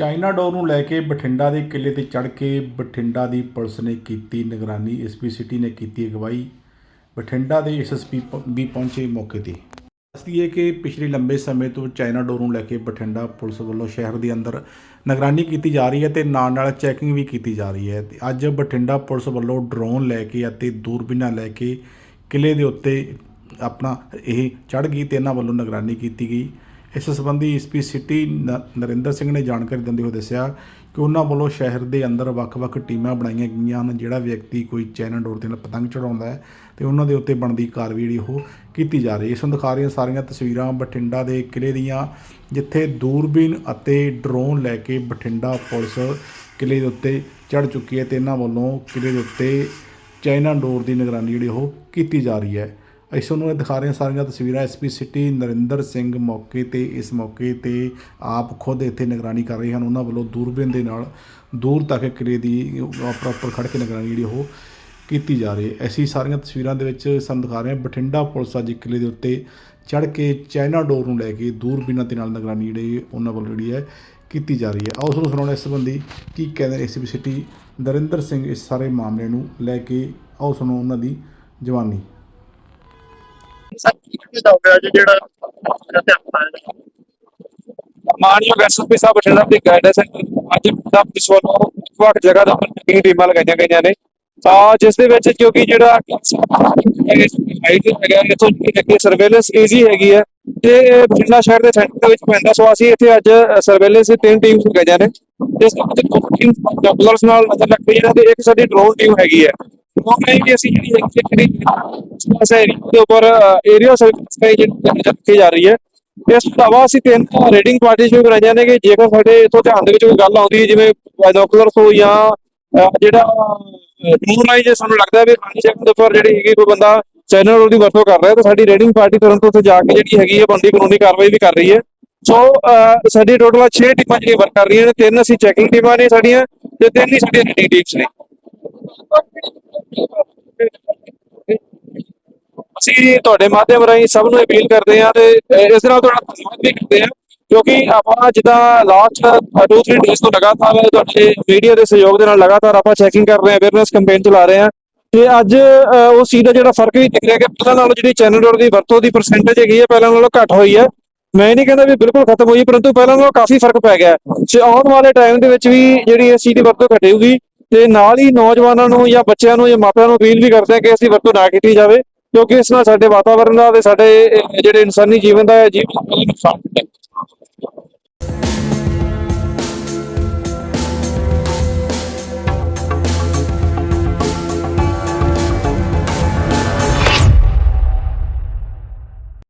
China ਡੋਰ ਨੂੰ ਲੈ ਕੇ ਬਠਿੰਡਾ ਦੇ ਕਿਲੇ ਤੇ ਚੜ੍ਹ ਕੇ ਬਠਿੰਡਾ ਦੀ ਪੁਲਿਸ ਨੇ ਕੀਤੀ ਨਿਗਰਾਨੀ ਐਸਪੀ ਸਿਟੀ ਨੇ ਕੀਤੀ ਅਗਵਾਈ। ਬਠਿੰਡਾ ਦੇ ਐਸਐਸਪੀ ਵੀ ਪਹੁੰਚੇ ਮੌਕੇ ਤੇ। ਦੱਸਦੀ ਹੈ ਕਿ ਪਿਛਲੇ ਲੰਬੇ ਸਮੇਂ ਤੋਂ ਚਾਈਨਾ ਡੋਰ ਨੂੰ ਲੈ ਕੇ ਬਠਿੰਡਾ ਪੁਲਿਸ ਵੱਲੋਂ ਸ਼ਹਿਰ ਦੇ ਅੰਦਰ ਨਿਗਰਾਨੀ ਕੀਤੀ ਜਾ ਰਹੀ ਹੈ ਤੇ ਨਾਲ ਨਾਲ ਚੈਕਿੰਗ ਵੀ ਕੀਤੀ ਜਾ ਰਹੀ ਹੈ। ਤੇ ਅੱਜ ਬਠਿੰਡਾ ਪੁਲਿਸ ਵੱਲੋਂ ਡਰੋਨ ਲੈ ਕੇ ਅਤੇ ਦੂਰਬੀਨਾਂ ਲੈ ਕੇ ਕਿਲੇ ਦੇ ਉੱਤੇ ਆਪਣਾ ਇਹ ਚੜ੍ਹ ਗਈ ਤੇ ਇਹਨਾਂ ਵੱਲੋਂ ਨਿਗਰਾਨੀ ਕੀਤੀ ਗਈ। ਇਸ ਸੰਬੰਧੀ ਐਸਪੀ ਸਿਟੀ ਨ- ਨਰਿੰਦਰ ਸਿੰਘ ਨੇ ਜਾਣਕਾਰੀ ਦਿੰਦੇ ਹੋਏ ਦੱਸਿਆ ਕਿ ਉਹਨਾਂ ਵੱਲੋਂ ਸ਼ਹਿਰ ਦੇ ਅੰਦਰ ਵੱਖ-ਵੱਖ ਟੀਮਾਂ ਬਣਾਈਆਂ ਗਈਆਂ ਹਨ, ਜਿਹੜਾ ਵਿਅਕਤੀ ਕੋਈ ਚਾਈਨਾ ਡੋਰ ਦੇ ਨਾਲ ਪਤੰਗ ਚੜਾਉਂਦਾ ਹੈ ਤੇ ਉਹਨਾਂ ਦੇ ਉੱਤੇ ਬਣਦੀ ਕਾਰਵਾਈ ਜਿਹੜੀ ਉਹ ਕੀਤੀ ਜਾ ਰਹੀ ਹੈ। ਇਸ ਨੂੰ ਦਿਖਾ ਰਹੀਆਂ ਸਾਰੀਆਂ ਤਸਵੀਰਾਂ ਬਠਿੰਡਾ ਦੇ ਕਿਲੇ ਦੀਆਂ, ਜਿੱਥੇ ਦੂਰਬੀਨ ਅਤੇ ਡਰੋਨ ਲੈ ਕੇ ਬਠਿੰਡਾ ਪੁਲਿਸ ਕਿਲੇ ਦੇ ਉੱਤੇ ਚੜ ਚੁੱਕੀ ਹੈ ਤੇ ਇਹਨਾਂ ਵੱਲੋਂ ਕਿਲੇ ਦੇ ਉੱਤੇ ਚਾਈਨਾ ਡੋਰ ਦੀ ਨਿਗਰਾਨੀ ਜਿਹੜੀ ਉਹ ਕੀਤੀ ਜਾ ਰਹੀ ਹੈ। ਅਸੀਂ ਤੁਹਾਨੂੰ ਇਹ ਦਿਖਾ ਰਹੇ ਹਾਂ ਸਾਰੀਆਂ ਤਸਵੀਰਾਂ ਐਸਪੀ ਸਿਟੀ ਨਰਿੰਦਰ ਸਿੰਘ ਮੌਕੇ ਤੇ, ਇਸ ਮੌਕੇ ਤੇ ਆਪ ਖੁਦ ਇੱਥੇ ਨਿਗਰਾਨੀ ਕਰ ਰਹੇ ਹਨ। ਉਹਨਾਂ ਵੱਲੋਂ ਦੂਰਬੀਨ ਦੇ ਨਾਲ ਦੂਰ ਤੱਕ ਕਿਲੇ ਦੀ ਪ੍ਰੋਪਰ ਖੜ ਕੇ ਨਿਗਰਾਨੀ ਜਿਹੜੀ ਉਹ ਕੀਤੀ ਜਾ ਰਹੀ ਹੈ। ਅਸੀਂ ਸਾਰੀਆਂ ਤਸਵੀਰਾਂ ਦੇ ਵਿੱਚ ਸਾਨੂੰ ਦਿਖਾ ਰਹੇ ਹਾਂ, ਬਠਿੰਡਾ ਪੁਲਿਸ ਅੱਜ ਕਿਲੇ ਦੇ ਉੱਤੇ ਚੜ ਕੇ ਚਾਈਨਾ ਡੋਰ ਨੂੰ ਲੈ ਕੇ ਦੂਰਬੀਨਾਂ ਦੇ ਨਾਲ ਨਿਗਰਾਨੀ ਜਿਹੜੀ ਉਹਨਾਂ ਵੱਲੋਂ ਜਿਹੜੀ ਹੈ ਕੀਤੀ ਜਾ ਰਹੀ ਹੈ। ਆਓ ਤੁਹਾਨੂੰ ਸੁਣਾਉਣਾ ਇਸ ਸੰਬੰਧੀ ਕੀ ਕਹਿੰਦੇ ਨੇ ਐਸਪੀ ਸਿਟੀ ਨਰਿੰਦਰ ਸਿੰਘ ਇਸ ਸਾਰੇ ਮਾਮਲੇ ਨੂੰ ਲੈ ਕੇ। ਆਓ ਸੁਣੋ ਉਹਨਾਂ ਦੀ ਜਵਾਨੀ। ਸਰ ਕੀ ਕਹਿਣਾ ਚਾਹੋਗੇ ਅੱਜ ਜਿਹੜਾ ਅਧਿਆਪਨ ਹੈ ਮਾਨਯੋਗ ਐਸਐਸਪੀ ਸਾਹਿਬ ਬਠਿੰਡਾ ਦੀ ਗਾਈਡੈਂਸ ਅੱਜ ਦਾ ਪੁਲਿਸ ਵੱਲੋਂ ਵੱਖ ਜਗ੍ਹਾ ਦੇ ਟੀਮ ਟੀਮਾਂ ਲਗਾਈਆਂ ਗਈਆਂ ਨੇ। ਤਾਂ ਜਿਸ ਦੇ ਵਿੱਚ ਕਿਉਂਕਿ ਜਿਹੜਾ ਹਾਈਟ ਹੈਗਾ ਇਥੋਂ ਜਿਹੜੀ ਸਰਵੇਲੈਂਸ ਈਜ਼ੀ ਹੈਗੀ ਹੈ ਤੇ ਬਠਿੰਡਾ ਸ਼ਹਿਰ ਦੇ ਸੈਂਟਰ ਵਿੱਚ ਪੈਂਦਾ ਸੋ ਅਸੀਂ ਇੱਥੇ ਅੱਜ ਸਰਵੇਲੈਂਸ ਦੀ ਤਿੰਨ ਟੀਮਸ ਲਗਾਈਆਂ ਨੇ। ਇਸ ਵਿੱਚ ਦੋ ਟੀਮ ਡਬਲਰਸ ਨਾਲ ਨਜ਼ਰ ਰੱਖ ਰਹੀ ਤੇ ਇੱਕ ਸਾਡੀ ਡਰੋਨ ਟੀਮ ਹੈਗੀ ਹੈ। ਡਰੋਨ ਟੀਮ ਵੀ ਅਸੀਂ ਜਿਹੜੀ ਇੱਕ ਜਿਹੜੀ ਇਸ ਦੇ ਉੱਪਰ ਏਰੀਆ ਸਰਵਿਸ ਦੀ ਜਿਹੜੀ ਨਜ਼ਰ ਜਾ ਰਹੀ ਹੈ ਇਸ ਤੋਂ ਇਲਾਵਾ ਅਸੀਂ ਤਿੰਨ ਰੇਡਿੰਗ ਪਾਰਟੀ ਵੀ ਬਣਾਈਆਂ ਨੇ ਕਿ ਜੇਕਰ ਸਾਡੇ ਇਥੋਂ ਧਿਆਨ ਦੇ ਵਿੱਚ ਕੋਈ ਗੱਲ ਆਉਂਦੀ ਹੈ ਜਿਵੇਂ ਬਾਇਨੋਕੂਲਰਸ ਹੋ ਜਾਂ ਜਿਹੜਾ ਡਰੋਨ ਲਾਈ ਜੇ ਸਾਨੂੰ ਲੱਗਦਾ ਵੀ ਪਾਣੀ ਚੈੱਕ ਦੇ ਉੱਪਰ ਜਿਹੜੀ ਹੈਗੀ ਕੋਈ ਬੰਦਾ ਚੈਨਲ ਦੀ ਵਰਤੋਂ ਕਰ ਰਿਹਾ ਤਾਂ ਸਾਡੀ ਰੇਡਿੰਗ ਪਾਰਟੀ ਤੁਰੰਤ ਉੱਥੇ ਜਾ ਕੇ ਜਿਹੜੀ ਹੈਗੀ ਹੈ ਬੰਦੀ ਕਾਨੂੰਨੀ ਕਾਰਵਾਈ ਵੀ ਕਰ ਰਹੀ ਹੈ। ਸੋ ਅਹ, ਸਾਡੀ ਟੋਟਲ 6 ਟੀਮਾਂ ਜਿਹੜੀਆਂ ਵਰਕ ਕਰ ਰਹੀਆਂ ਨੇ ਤਿੰਨ ਅਸੀਂ ਚੈਕਿੰਗ ਟੀਮਾਂ ਨੇ ਸਾਡੀਆਂ ਤੇ ਤਿੰਨ ਹੀ ਸਾਡੀਆਂ ਰੇਡਿੰਗ ਟੀਮਸ ਨੇ। ਅਸੀਂ ਤੁਹਾਡੇ ਮਾਧਿਅਮ ਰਾਹੀਂ ਸਭ ਨੂੰ ਅਪੀਲ ਕਰਦੇ ਹਾਂ ਤੇ ਇਸ ਦੇ ਨਾਲ ਤੁਹਾਡਾ ਧੰਨਵਾਦ ਵੀ ਕਰਦੇ ਹਾਂ ਕਿਉਂਕਿ ਆਪਾਂ ਜਿੱਦਾਂ ਲਾਸਟ 2-3 ਡੇਜ਼ ਤੋਂ ਲਗਾਤਾਰ ਤੁਹਾਡੇ ਮੀਡੀਆ ਦੇ ਸਹਿਯੋਗ ਦੇ ਨਾਲ ਲਗਾਤਾਰ ਆਪਾਂ ਚੈਕਿੰਗ ਕਰ ਰਹੇ ਹਾਂ ਅਵੇਅਰਨੈਸ ਕੈਂਪੇਨ ਚਲਾ ਰਹੇ ਹਾਂ ਤੇ ਅੱਜ ਅਹ, ਉਹ ਚੀਜ਼ ਦਾ ਜਿਹੜਾ ਫ਼ਰਕ ਵੀ ਦਿਖ ਰਿਹਾ ਕਿ ਪਹਿਲਾਂ ਨਾਲੋਂ ਜਿਹੜੀ ਚੈਨਲ ਰੋਡ ਦੀ ਵਰਤੋਂ ਦੀ ਪਰਸੈਂਟੇਜ ਹੈਗੀ ਹੈ ਪਹਿਲਾਂ ਨਾਲੋਂ ਘੱਟ ਹੋਈ ਹੈ। ਮੈਂ ਨਹੀਂ ਕਹਿੰਦਾ ਵੀ ਬਿਲਕੁਲ ਖਤਮ ਹੋਈ ਪਰੰਤੂ ਪਹਿਲਾਂ ਨਾਲੋਂ ਕਾਫੀ ਫ਼ਰਕ ਪੈ ਗਿਆ ਹੈ। ਤੇ ਆਉਣ ਵਾਲੇ ਟਾਈਮ ਦੇ ਵਿੱਚ ਵੀ ਜਿਹੜੀ ਇਸ ਚੀਜ਼ ਦੀ ਵਰਤੋਂ ਘਟੇਗੀ ਤੇ ਨਾਲ ਹੀ ਨੌਜਵਾਨਾਂ ਨੂੰ ਜਾਂ ਬੱਚਿਆਂ ਨੂੰ ਜਾਂ ਮਾਪਿਆਂ ਨੂੰ ਅਪੀਲ ਵੀ ਕਰਦੇ ਆ ਕਿ ਇਸ ਦੀ ਵਰਤੋਂ ਨਾ ਕੀਤੀ ਜਾਵੇ, ਕਿਉਂਕਿ ਇਸ ਨਾਲ ਸਾਡੇ ਵਾਤਾਵਰਣ ਦਾ ਤੇ ਸਾਡੇ ਜਿਹੜੇ ਇਨਸਾਨੀ ਜੀਵਨ ਦਾ ਜੀਵਨ ਦਾ ਨੁਕਸਾਨ ਹੁੰਦਾ ਹੈ।